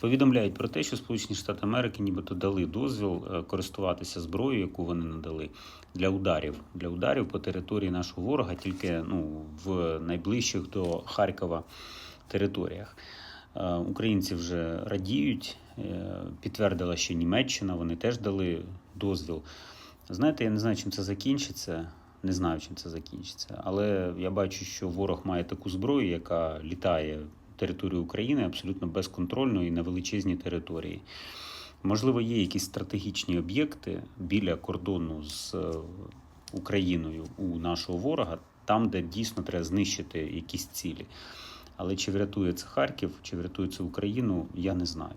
Повідомляють про те, що Сполучені Штати Америки нібито дали дозвіл е, користуватися зброєю, яку вони надали для ударів для ударів по території нашого ворога, тільки ну в найближчих до Харкова територіях. Е, Українці вже радіють. е, Підтвердила, що Німеччина вони теж дали дозвіл. Знаєте, я не знаю, чим це закінчиться. Не знаю, чим це закінчиться. Але я бачу, що ворог має таку зброю, яка літає територію України абсолютно безконтрольно і на величезній території. Можливо, є якісь стратегічні об'єкти біля кордону з е, Україною у нашого ворога, там, де дійсно треба знищити якісь цілі. Але чи врятує це Харків, чи врятує це Україну, я не знаю.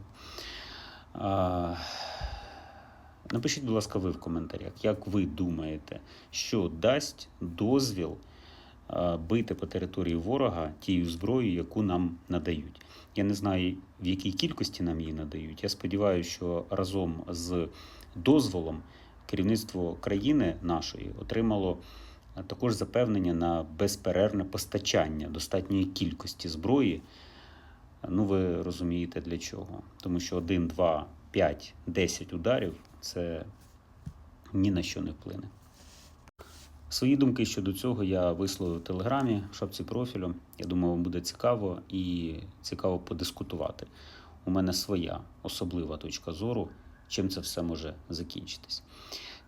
Напишіть, будь ласка, ви в коментарях, як ви думаєте, що дасть дозвіл бити по території ворога тією зброєю, яку нам надають. Я не знаю, в якій кількості нам її надають. Я сподіваюся, що разом з дозволом керівництво країни нашої отримало також запевнення на безперервне постачання достатньої кількості зброї. Ну, ви розумієте для чого. Тому що 1, 2, 5, 10 ударів це ні на що не вплине. Свої думки щодо цього я висловив в телеграмі в шапці профілю. Я думаю, вам буде цікаво і цікаво подискутувати. У мене своя особлива точка зору, чим це все може закінчитись.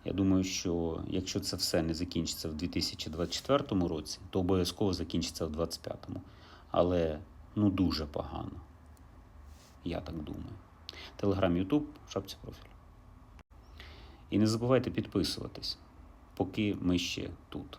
Я думаю, що якщо це все не закінчиться в 2024 році, то обов'язково закінчиться в 2025. Але ну дуже погано. Я так думаю. Телеграм, Ютуб, шапці профілю. І не забувайте підписуватись, поки ми ще тут.